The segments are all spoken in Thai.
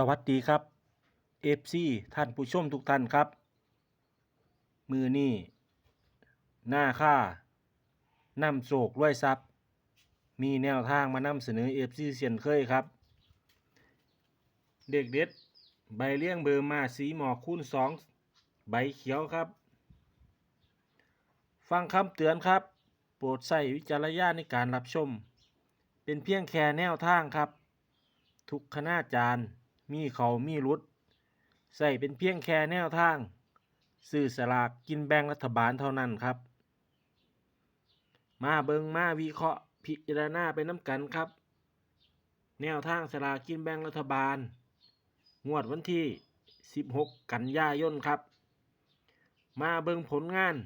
สวัสดีครับเอฟซีท่านผู้ชมทุกท่านครับ มือนี่หน้าค่านำโศกรวยทรัพย์มีแนวทางมานำเสนอเอฟซีเสียนเคยครับ เด็กเด็ดใบเลี้ยงเบอร์มาสีหมอกคูณสองใบเขียวครับ ฟังคำเตือนครับ โปรดใส่วิจารณญาณในการรับชม เป็นเพียงแค่แนวทางครับ ทุกคณาจารย์ มีเขามีรุดใส่เป็นเพียงแค่แนวทางสื่อสลากกินแบ่งรัฐบาลเท่านั้นครับ มาเบิงมาวิเคราะห์พิจารณาไปน้ำกันครับ แนวทางสลากกินแบ่งรัฐบาล งวดวันที่ 16 กันยายนครับ มาเบิงผลงาน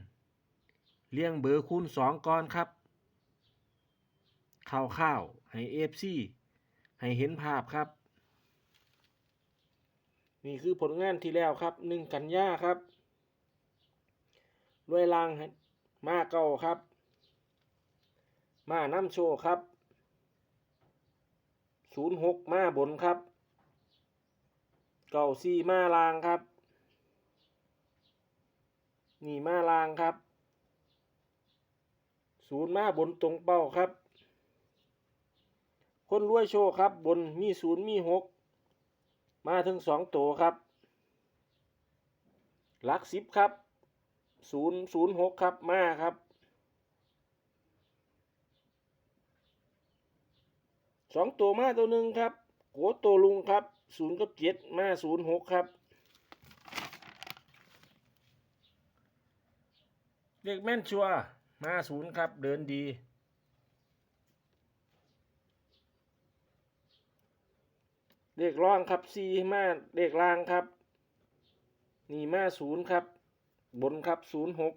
เลี้ยงเบอร์คูณ 2ก่อนครับข่าวข้าวๆให้เอฟซีให้เห็นภาพครับ นี่คือผลงานที่แล้วครับหนึ่งกันยาครับรวยลางให้มาเก่าครับ มาน้ำโชว์ครับศูนย์หกมาบนครับ เก่าซีมาลางครับ นี่มาลางครับศูนย์มาบนตรงเป้าครับ คนรวยโชว์ครับ บนมีศูนย์มีหก มาถึงสองตัวครับหลักสิบครับศูนย์ศูนย์หกครับมาครับสองตัวมาตัวหนึ่งครับโกตัวลุงครับศูนย์กับเจ็ดมาศูนย์หกครับเด็กแม่นชัวมาศูนย์ครับเดินดี เด็กร่องครับซีมาเด็กล่างครับนี่มาศูนย์ครับ บนครับศูนย์หก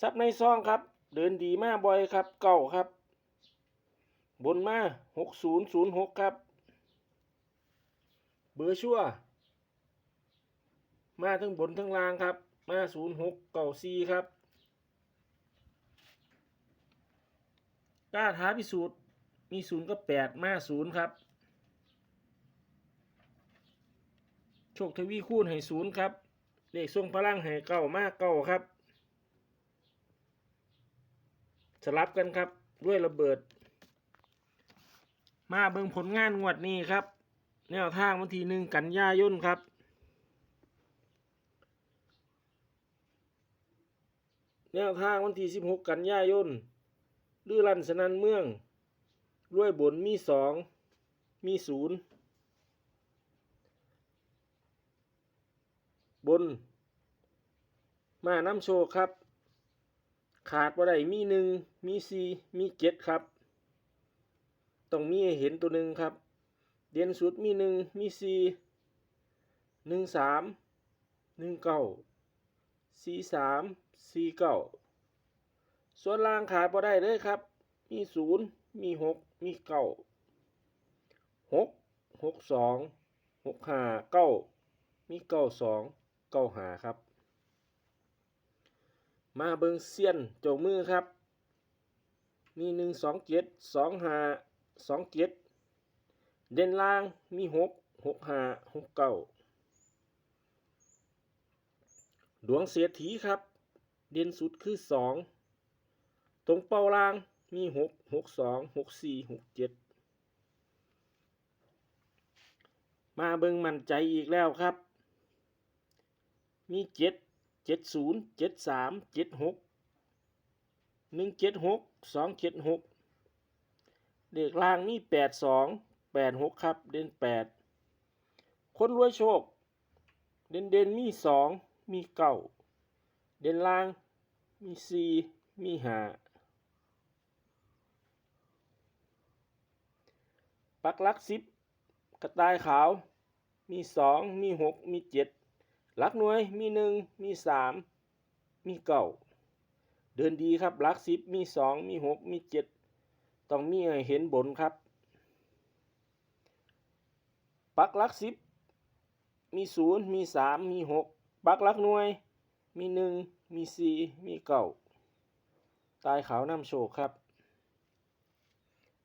ซับในซองครับ เดินดีมาบ่อยครับเก่าครับ บนมาหกศูนย์ศูนย์หกครับ เบอร์ชั่ว มาทั้งบนทั้งล่างครับ มาศูนย์หกเก่าซีครับกล้าท้าพิสูจน์มีศูนย์กับแปดมาศูนย์ครับ โชคทวีคูณให้ศูนย์ครับ เลขทรงพลังให้เก้ามากเก้าครับ สลับกันครับด้วยระเบิด มาเบิ่งผลงานงวดนี้ครับ แนวทางวันที่หนึ่งกันย่าย่นครับแนวทางวันที่บหกกันย่าย่นดื้อรันสนันเมืองด้วยบนมีสองมีศูนย์ บน มาน้ำโชว์ครับ ขาดว่าได้มีหนึ่งมีสี่มีเจ็ดครับ ต้องมีเห็นตัวหนึ่งครับ เด่นสุดมีหนึ่งมีสี่หนึ่งสามหนึ่งเก้าสี่สามสี่เก้าส่วนล่างขาดว่าได้เลยครับ มีศูนย์มีหกมีเก้าหกหกสองหกห้าเก้ามีเก้าสอง ก้าหาครับ มาเบิงเซียนเจ้ามือครับ มีหนึ่งสองเจ็ดสองหาสองเจ็ดเด่นล่างมีหกหกหาหกเก้าดวงเสียถีครับ เด่นสุดคือสองตรงเป้าล่างมีหกหกสองหกสี่หกเจ็ดมาเบิงมั่นใจอีกแล้วครับ มีเจ็ดเจ็ดศูนย์เจ็ดสามเจ็ดหกหนึ่งเจ็ดหกสองเจ็ดหกเด็กล่างมีแปดสองแปดหกครับ เด่นแปดคนรวยโชค เด่นเด่นมีสองมีเก้าเด่นล่างมีสี่มีห้าปักลักสิบกระต่ายขาว มีสองมีหกมีเจ็ด หลักหน่วยมีหนึ่งมีสามมีเก้าเดินดีครับหลักสิบมีสองมีหกมีเจ็ดต้องมีให้เห็นบนครับ ปักหลักสิบมีศูนย์มีสามมีหกปักหลักหน่วย มีหนึ่งมีสี่มีเก้าตายขาวนำโชคครับ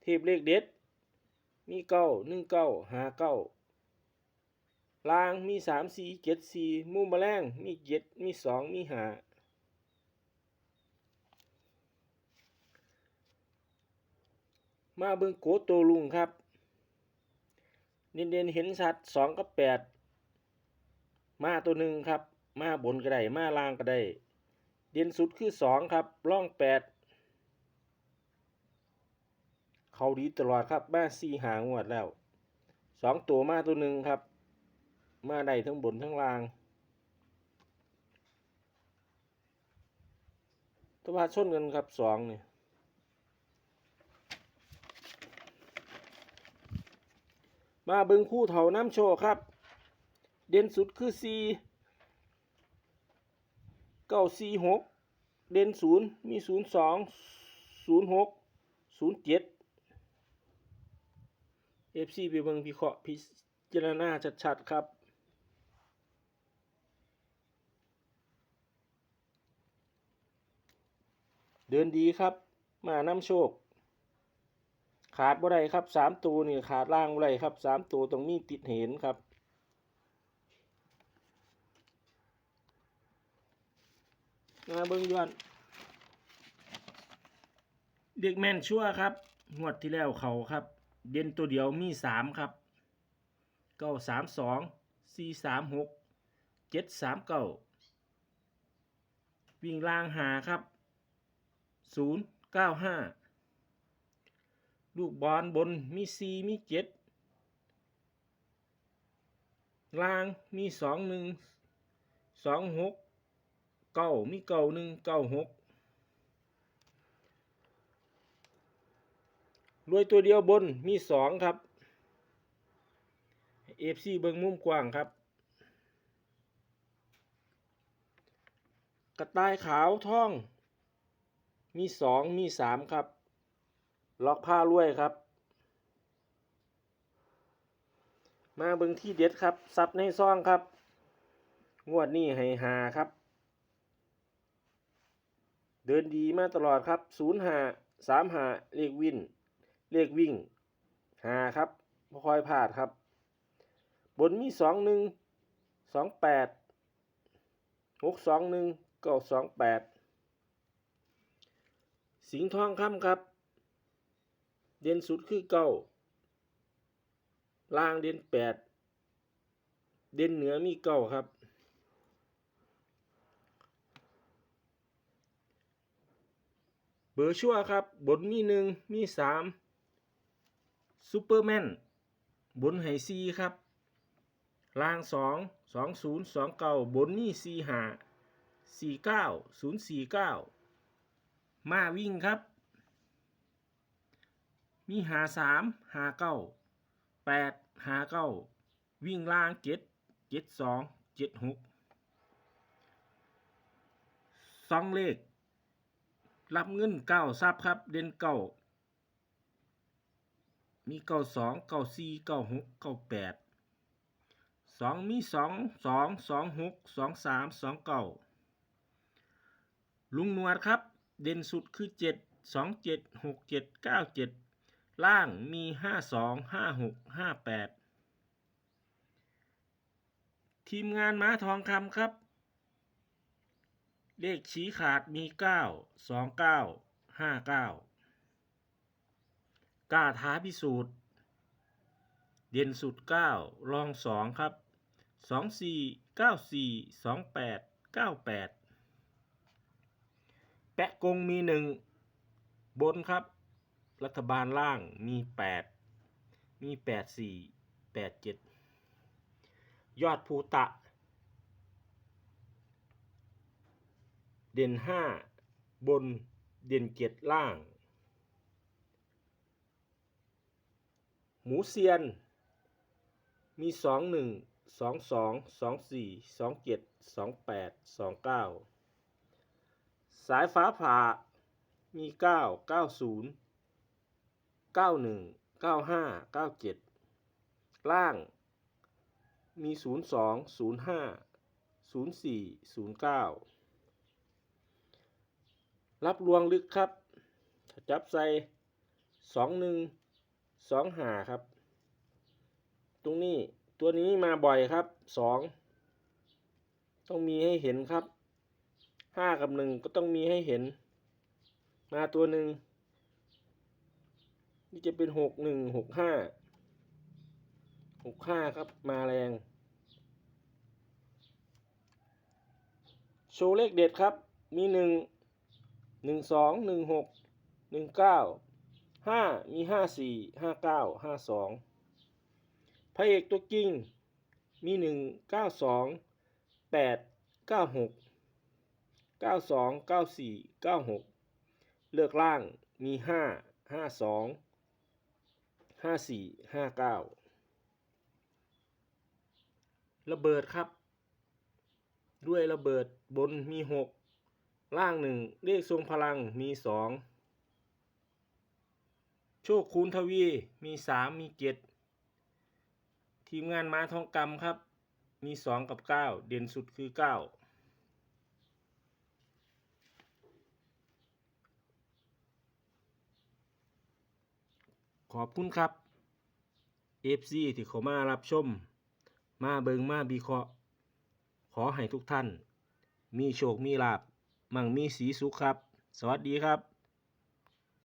เทพเลขเด็ด มีเก้าหนึ่งเก้าหาเก้า ลางมีสามสี่เจ็ดสี่มุมแมลงมีเจ็ดมีสองมีหามาเบิ่งโกโตลุงครับ เด่นเห็นชัดสองกับแปดมาตัวหนึ่งครับ มาบนก็ได้มาล่างก็ได้ เด่นสุดคือสองครับร่องแปดเขาดีตลอดครับมาสี่หางวดแล้วสองตัวมาตัวหนึ่งครับ มาได้ทั้งบนทั้งล่าง ตัวาชนกันครับสองเนี่ยมาเบิงคู่เถาน้ำโชว์ครับ เด่นสุดคือสี่เก้าสี่หกเด่นศูนย์มีศูนย์สองศูนย์หกศูนย์เจ็ดเอฟซีไปเบิงพิเคราะห์พิจารณาชัดๆครับ เดินดีครับ มาน้ำโชค ขาดบ่ได้ครับสามตัวนี่ขาดล่างบ่ได้ครับสามตัวตรงนี้ติดเห็นครับมาเบิ่งย้อนเด็กแม่นชั่วครับงวดที่แล้วเขาครับ เด่นตัวเดียวมีสามครับเก้าสามสองสี่สามหกเจ็ดสามเก้าวิ่งล่างหาครับ ศูนย์เก้าห้าลูกบอลบนมีสี่มีเจ็ดล่างมีสองหนึ่งสองหกเก้ามีเก้าหนึ่งเก้าหกรวยตัวเดียวบนมีสองครับเอฟซีเบิงมุมกว้างครับ กระต่ายขาวท่อง มีสองมีสามครับ ล็อกผ้ารวยครับ มาเบิงที่เด็ดครับ ซับในซองครับ งวดนี้ให้หาครับ เดินดีมาตลอดครับศูนย์หาสามหาเลขวิน เลขวิ่งหาครับไม่คอยพลาดครับ บนมีสองหนึ่งสองแปดหกสองหนึ่งเก้าสองแปด สิงห์ทองคำครับ เด่นสุดคือเก้าล่างเด่นแปดเด่นเหนือมีเก้าครับ เบอร์ชั่วครับ บนมีหนึ่งมีสามซูเปอร์แมนบนไฮซีครับล่างสองสองศูนย์สองเก้าบนมีสี่ห้าสี่เก้าศูนย์สี่เก้า มาวิ่งครับ มีหาสามหาเก้าแปดหาเก้าวิ่งล่างเจ็ดเจ็ดสองเจ็ดหกสองเลข รับเงินเก้าซับครับ เด่นเก้ามีเก้าสองเก้าสี่เก้าหกเก้าแปดสองมีสองสองสองหกสองสามสองเก้าลุงนวดครับ เด่นสุดคือเจ็ดสองเจ็ดหกเจ็ดเก้าเจ็ดล่างมีห้าสองห้าหกห้าแปดทีมงานม้าทองคำครับ เลขชี้ขาดมีเก้าสองเก้าห้าเก้ากล้าท้าพิสูจน์ เด่นสุดเก้ารองสองครับสองสี่เก้าสี่สอง แปดเก้าแปดแปะกงมีหนึ่งบนครับ รัฐบาลล่างมีแปดมีแปดสี่แปดเจ็ดยอดภูตะ เด่นห้าบนเด่นเจ็ดล่าง หมูเซียน มีสองหนึ่งสองสองสองสี่สองเจ็ดสองแปดสองเก้า สายฟ้าผ่ามีเก้าเก้าศูนย์เก้าหนึ่งเก้าห้าเก้าเจ็ดล่าง มีศูนย์สองศูนย์ห้าศูนย์สี่ศูนย์เก้ารับรวงลึกครับ จับใส่สองหนึ่งสองหาครับ ตรงนี้ตัวนี้มาบ่อยครับสองต้องมีให้เห็นครับ ห้ากับหนึ่งก็ต้องมีให้เห็น มาตัวหนึ่งนี่จะเป็นหกหนึ่งหกห้าหกห้าครับมาแรง โชว์เลขเด็ดครับ มีหนึ่งหนึ่งสองหนึ่งหกหนึ่งเก้าห้ามีห้าสี่ห้าเก้าห้าสองพระเอกตัวจริงมีหนึ่งเก้าสองแปดเก้าหก 92 94 96 เลือกล่างมี 5 52 54 59 ระเบิดครับ ด้วยระเบิดบนมี 6 ล่าง 1 เลขทรงพลังมี 2 โชคคูณทวีมี 3 มี 7 ทีมงานม้าทองคำครับมี 2 กับ 9 เด่นสุดคือ 9 ขอบคุณครับ FC ที่เขามารับชม มาเบิงมาบีเคาะ ขอให้ทุกท่าน มีโชค มีลาบ มั่งมีสีสุขครับ สวัสดีครับ